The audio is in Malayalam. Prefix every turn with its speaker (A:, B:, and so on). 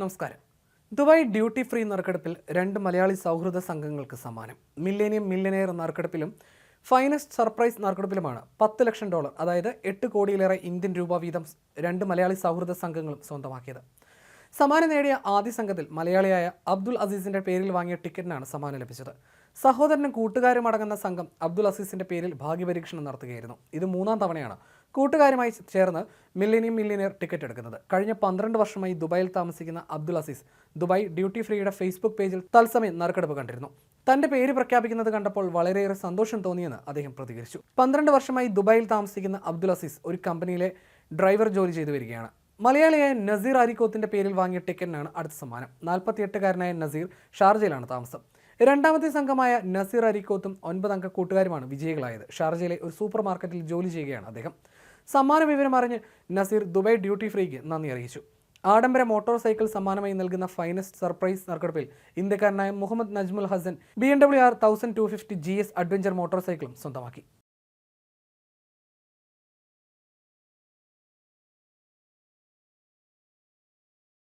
A: നമസ്കാരം. ദുബായ് ഡ്യൂട്ടി ഫ്രീ നറുക്കെടുപ്പിൽ രണ്ട് മലയാളി സൗഹൃദ സംഘങ്ങൾക്ക് സമ്മാനം. മില്ലേനിയം മില്ലനെയർ നറുക്കെടുപ്പിലും ഫൈനസ്റ്റ് സർപ്രൈസ് നറുക്കെടുപ്പിലുമാണ് പത്ത് ലക്ഷം ഡോളർ അതായത് എട്ട് കോടിയിലേറെ ഇന്ത്യൻ രൂപ വീതം രണ്ട് മലയാളി സൗഹൃദ സംഘങ്ങളും സ്വന്തമാക്കിയത്. സമ്മാനം നേടിയ ആദ്യ സംഘത്തിൽ മലയാളിയായ അബ്ദുൾ അസീസിന്റെ പേരിൽ വാങ്ങിയ ടിക്കറ്റിനാണ് സമ്മാനം ലഭിച്ചത്. സഹോദരനും കൂട്ടുകാരും അടങ്ങുന്ന സംഘം അബ്ദുൾ അസീസിന്റെ പേരിൽ ഭാഗ്യപരീക്ഷണം നടത്തുകയായിരുന്നു. ഇത് മൂന്നാം തവണയാണ് കൂട്ടുകാരുമായി ചേർന്ന് മില്ലേനിയം മില്ലിനിയർ ടിക്കറ്റ് എടുക്കുന്നത്. കഴിഞ്ഞ പന്ത്രണ്ട് വർഷമായി ദുബായിൽ താമസിക്കുന്ന അബ്ദുൽ അസീസ് ദുബായ് ഡ്യൂട്ടി ഫ്രീയുടെ ഫേസ്ബുക്ക് പേജിൽ തത്സമയം നറുക്കെടുപ്പ് കണ്ടിരുന്നു. തന്റെ പേര് പ്രഖ്യാപിക്കുന്നത് കണ്ടപ്പോൾ വളരെയേറെ സന്തോഷം തോന്നിയെന്ന് അദ്ദേഹം പ്രതികരിച്ചു. പന്ത്രണ്ട് വർഷമായി ദുബായിൽ താമസിക്കുന്ന അബ്ദുൽ അസീസ് ഒരു കമ്പനിയിലെ ഡ്രൈവർ ജോലി ചെയ്തു വരികയാണ്. മലയാളിയായ നസീർ അരിക്കോത്തിന്റെ പേരിൽ വാങ്ങിയ ടിക്കറ്റിനാണ് അടുത്ത സമ്മാനം. നാൽപ്പത്തിയെട്ടുകാരനായ നസീർ ഷാർജയിലാണ് താമസം. രണ്ടാമത്തെ സംഘമായ നസീർ അരിക്കോത്തും ഒൻപത് അംഗ കൂട്ടുകാരുമാണ് വിജയികളായത്. ഷാർജയിലെ ഒരു സൂപ്പർ മാർക്കറ്റിൽ ജോലി ചെയ്യുകയാണ് അദ്ദേഹം. സമ്മാന വിവരം അറിഞ്ഞ് നസീർ ദുബായ് ഡ്യൂട്ടി ഫ്രീക്ക് നന്ദി അറിയിച്ചു. ആഡംബര മോട്ടോർ സൈക്കിൾ സമ്മാനമായി നൽകുന്ന ഫൈനസ്റ്റ് സർപ്രൈസ് നറുക്കെടുപ്പിൽ ഇന്ത്യക്കാരനായ Muhammad Najmul Hasan B M W R thousand two fifty G S adventure motor സൈക്കിളും സ്വന്തമാക്കി.